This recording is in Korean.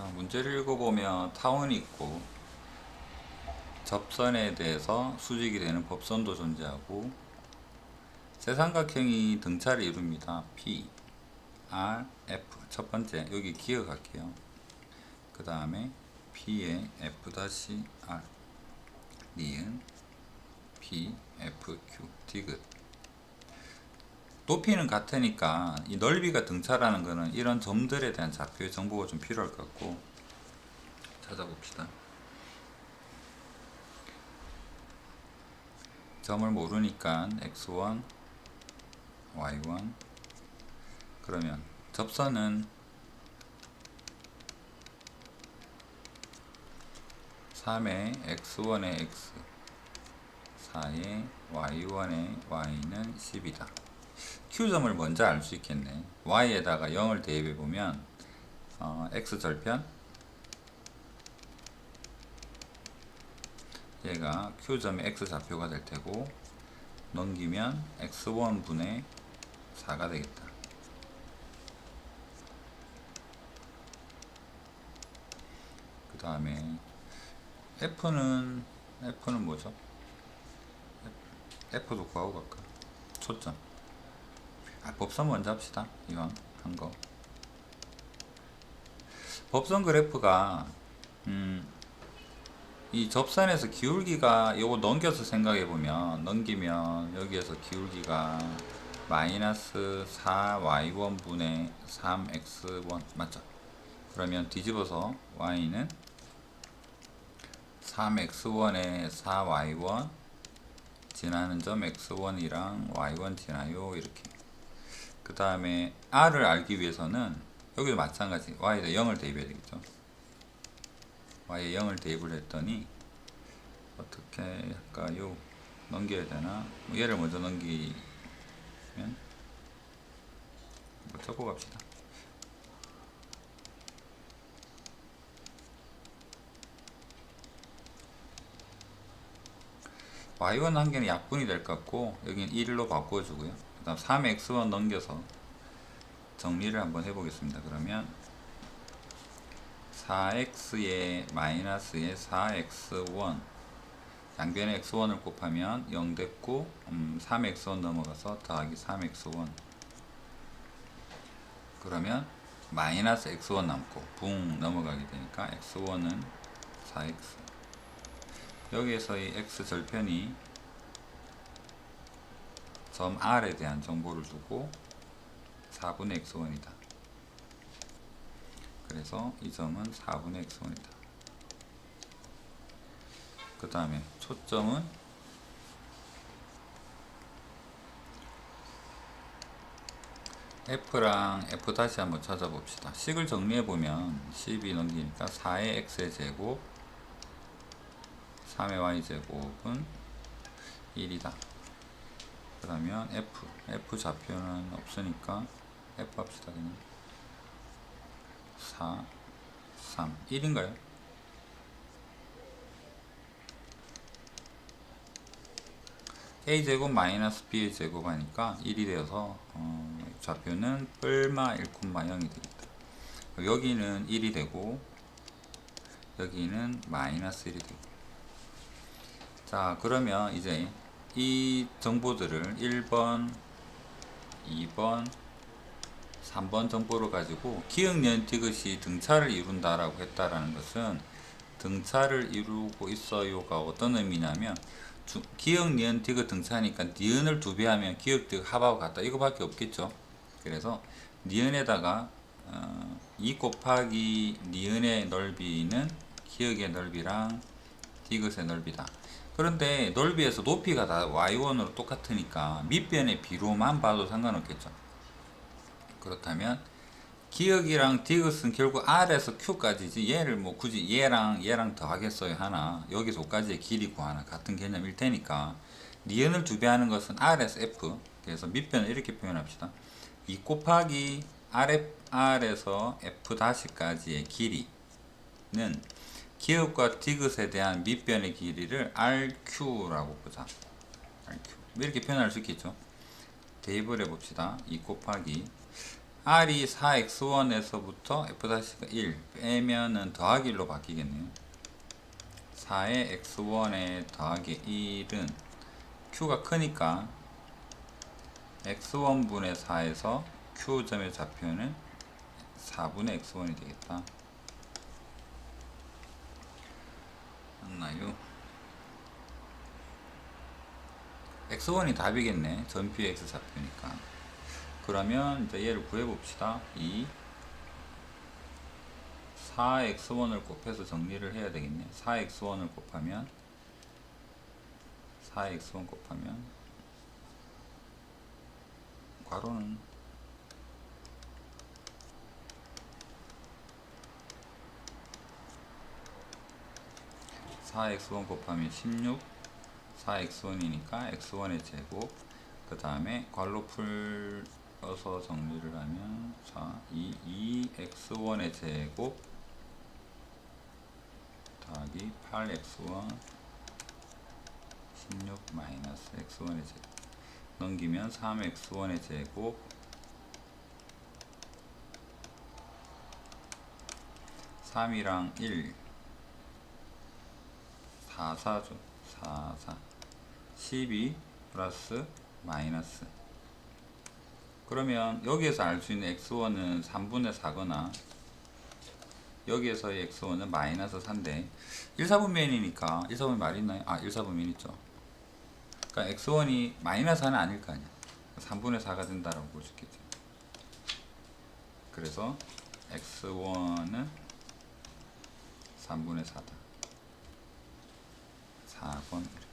자, 문제를 읽어보면 타원이 있고 접선에 대해서 수직이 되는 법선도 존재하고 세삼각형이 등차를 이룹니다. P, R, F 첫 번째 여기 기억할게요. 그 다음에 P에 F-R 니은 P, F, Q 디귿 높이는 같으니까 이 넓이가 등차라는 거는 이런 점들에 대한 좌표의 정보가 좀 필요할 것 같고 찾아봅시다. 점을 모르니까 x1, y1 그러면 접선은 3의 x1의 x 4의 y1의 y는 10이다. Q점을 먼저 알 수 있겠네. Y에다가 0을 대입해 보면 어, X 절편 얘가 Q점의 X 좌표가 될 테고 넘기면 X1 분의 4가 되겠다. 그 다음에 F는 F는 뭐죠? F도 구하고 갈까? 초점. 아, 법선 먼저 합시다. 이건 한 거. 법선 그래프가 음, 이 접선에서 기울기가 요거 넘겨서 생각해 보면 넘기면 여기에서 기울기가 마이너스 4y1 분의 3x1 맞죠? 그러면 뒤집어서 y는 3x1에 4y1 지나는 점 x1이랑 y1 지나요 이렇게 그 다음에 r을 알기 위해서는 여기도 마찬가지. Y에다 0을 대입해야 되겠죠? Y에 0을 대입을 했더니 어떻게 할까요? 넘겨야 되나? 뭐 얘를 먼저 넘기면 뭐 적고 갑시다. Y1 한 개는 약분이 될 것 같고 여기는 1로 바꿔주고요 그 다음 3x1 넘겨서 정리를 한번 해보겠습니다. 그러면 4x에 마이너스에 4x1 양변에 x1을 곱하면 0 됐고 음, 3x1 넘어가서 더하기 3x1 그러면 마이너스 x1 남고 붕 넘어가게 되니까 x1은 4x 여기에서 이 x 절편이 점 R에 대한 정보를 두고 4분의 x1이다. 그래서 이 점은 4분의 x1이다. 그 다음에 초점은 F랑 F 다시 한번 찾아봅시다. 식을 정리해보면 12 넘기니까 4의 x의 제곱 3의 y제곱은 1이다. 그러면 f, f 좌표는 없으니까 f 합시다 그냥 4, 3, 1인가요? a제곱 마이너스 b의 제곱 하니까 1이 되어서 어, 좌표는 뿔마 1,0이 되겠다. 여기는 1이 되고 여기는 마이너스 1이 되고 자 그러면 이제 이 정보들을 1번 2번 3번 정보를 가지고 기억년 디귿이 등차를 이룬다라고 했다라는 것은 등차를 이루고 있어요가 어떤 의미냐면 주, 기억 니은 디귿 등차니까 니은을 두 배 하면 기억 디귿 합하고 같다. 이거밖에 없겠죠. 그래서 니은에다가 어, 2 곱하기 니은의 넓이는 기억의 넓이랑 디귿의 넓이다 그런데 넓이에서 높이가 다 y1으로 똑같으니까 밑변의 비로만 봐도 상관없겠죠. 그렇다면 기억이랑 디귿은 결국 R에서 Q까지지 얘를 뭐 굳이 얘랑 얘랑 더하겠어요 하나. 여기서까지의 길이 구하나 같은 개념일 테니까 니은을 두배 하는 것은 R에서 F. 그래서 밑변을 이렇게 표현합시다. 2 곱하기 R에서 F 다시까지의 길이는 기억과 디귿에 대한 밑변의 길이를 RQ라고 보자. RQ. 이렇게 표현할 수 있겠죠. 대입을 해봅시다. 2 곱하기 r이 4x1에서부터 f'가 1 빼면은 더하기 1로 바뀌겠네요. 4의 x1에 더하기 1은 q가 크니까 x1분의 4에서 q점의 좌표는 4분의 x1이 되겠다. 맞나요? x1이 답이겠네. 전표 x 좌표니까. 그러면 이제 얘를 구해 봅시다. 2 4x1을 곱해서 정리를 해야 되겠네. 4x1을 곱하면 4x1 곱하면 괄호는 4x1 곱하면 16 4x1이니까 x1의 제곱 그 다음에 괄호 풀어서 정리를 하면 자, 2, 2x1의 제곱 더하기 8x1 16 마이너스 x1의 제곱. 넘기면 3x1의 제곱. 3이랑 1 4, 4죠. 4, 4. 12 플러스 마이너스. 그러면 여기에서 알 수 있는 x1은 3분의 4거나 여기에서의 x1은 마이너스 4인데 1, 4분면이니까 1, 4분면 말이 있나요? 아, 1, 4분면 있죠. 그러니까 x1이 마이너스 4는 아닐 거 아니야. 3분의 4가 된다라고 볼 수 있겠죠. 그래서 x1은 3분의 4다. 4번 이렇게.